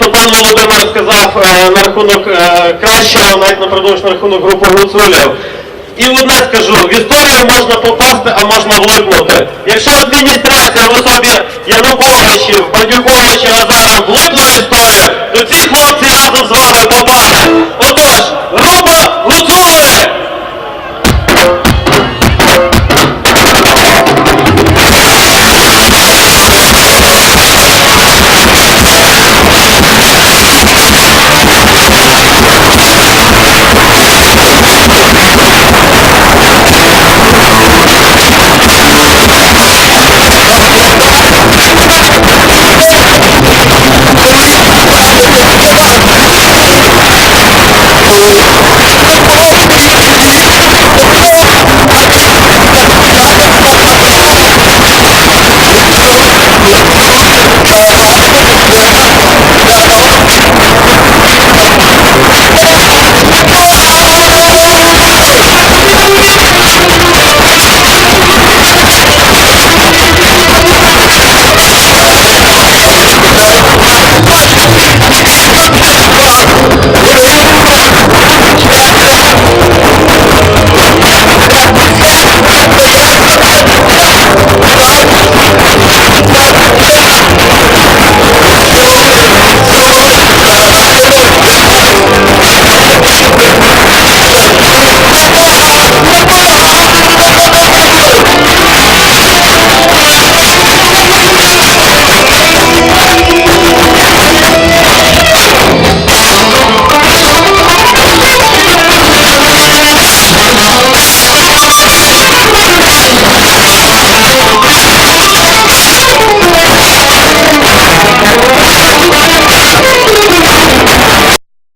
що пан Володимир сказав е, на рахунок е, кращого, навіть напродовж на рахунок групи гуцулів. І одне скажу, в історію можна попасти, а можна влипнути. Якщо адміністрація в особі Януковичів, Бандюковичів, Азаров влипла в історію,